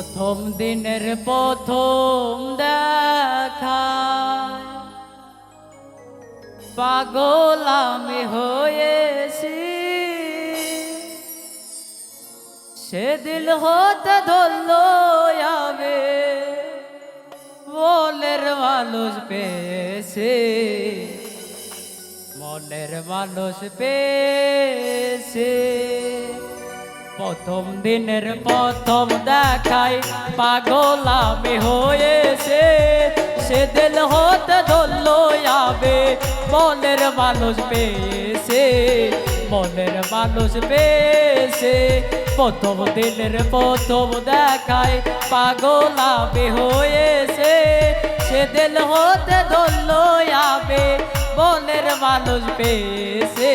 প্রথম দিনের প্রথম দেখা পাগল আমি হয়েছি। সে দিল হতে ধরল যাবে বলের মানুষ পেয়েছে। মনের মানুষ পেয়েছে। প্রথম দিনের প্রথম দেখাই পাগল আমি হয়েছে সে দিল হতে ধরল যাবে মনের মানুষ পেয়েছে, মনের মানুষ পেয়েছে। প্রথম দিনের প্রথম দেখাই পাগল আমি হয়েছে সে দিল হতে ধরল যাবে মনের মানুষ পেয়েছে।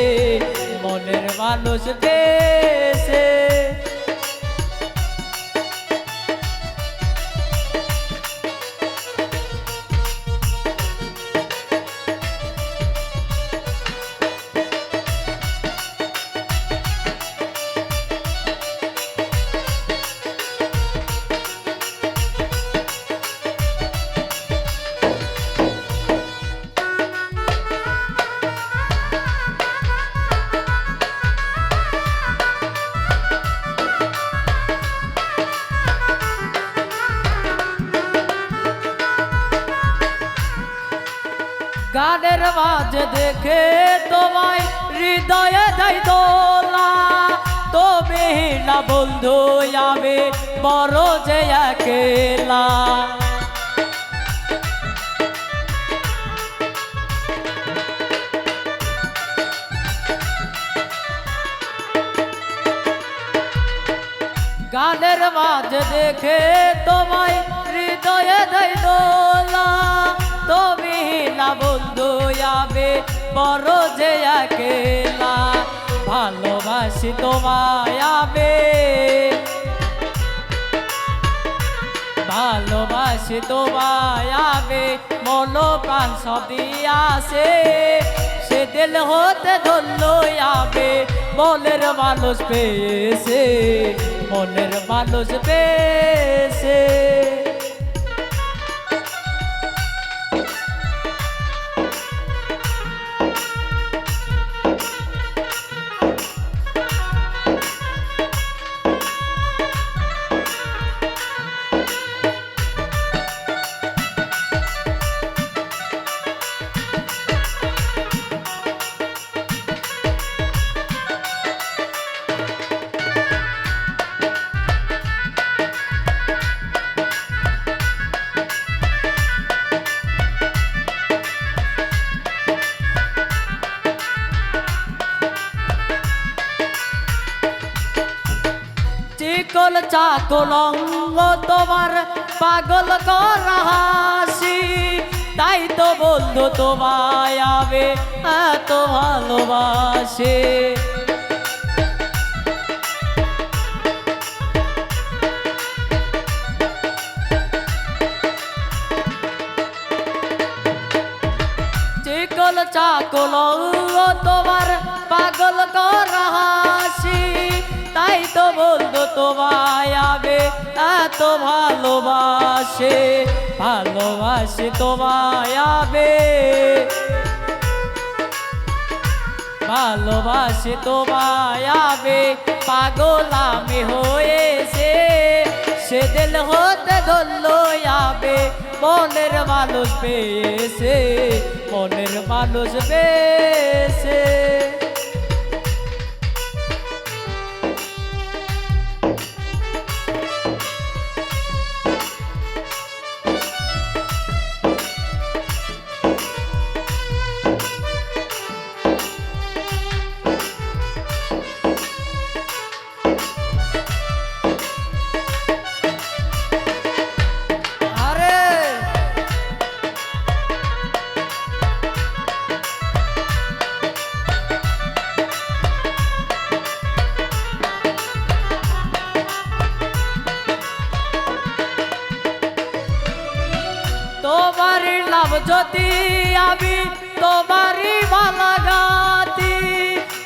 মনের মানুষ পেয়েছে গানের মাঝে দেখে তোমায় হৃদয়ে দেয় দোলা। তুমি না বন্ধু, আমি বড় যে একেলা। গানের মাঝে দেখে তোমায় হৃদয়ে দেয় দোলা। তুমি না বন্ধু যাবে বড় যে একেলা, ভালোবাসি তোমায় ভালোবাসি তোমায় আবে মনো প্রাণ সব দিয়াছে সে দিল হতে ধরল আবে মনের মানুষ পেয়েছে, মনের মানুষ পেয়েছে। চিকল চাকল তোমার পাগল করা হাসি। তাই তো বন্ধু তোমায় আবে এত ভালোবাসে। চিকল চাকল তোমার পাগল করা তাই তো বলতো তোমায় আবে এত ভালোবাসে ভালোবাসে তোমায় আবে। ভালোবাসে তোমায় আবে, পাগল আমি হয়েছে। সে দিল হতে ধরল আবে, মনের মানুষ পেয়েছে, মনের মানুষ পেয়েছে। তোমার লাভ যদি আমি তোমারই মালাগাতি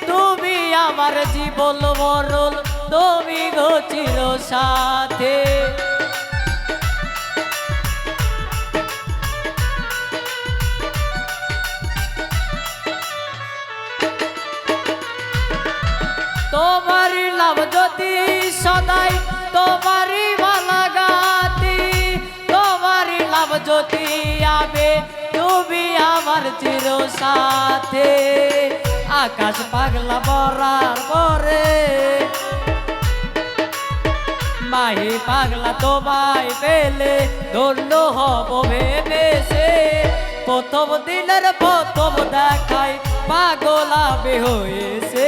তুমি আমার জীবন মরল তুমি গচির সাথে তোমার লাভ যদি সদাই তোমারই চির সাথে। আকাশ পাগলা বরার পরে। মাহি পাগলা তোমায় পেলে, ধন্য হব ভেবেছে। প্রথম দিনের প্রথম দেখায় পাগলাবে হয়েছে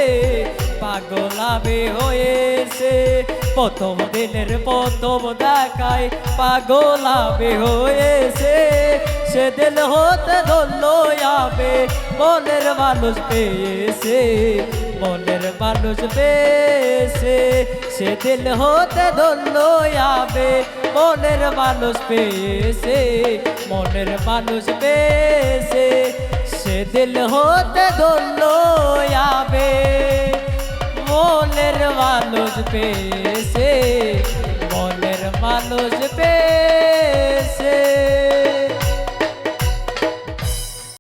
পাগলাবে হয়েছে। প্রথম দিনের প্রথম দেখায় পাগলাবে হয়েছে। সেদিন হতে ধন্য যাবে মনের মানুষ পেয়েছে, মনের মানুষ পেয়েছে। সেদিন হতে ধন্য যাবে মনের মানুষ পেয়েছে, মনের মানুষ পেয়েছে। সেদিন হতে ধন্য যাবে মনের মানুষ পেয়েছে, মনের মানুষ পেয়েছে।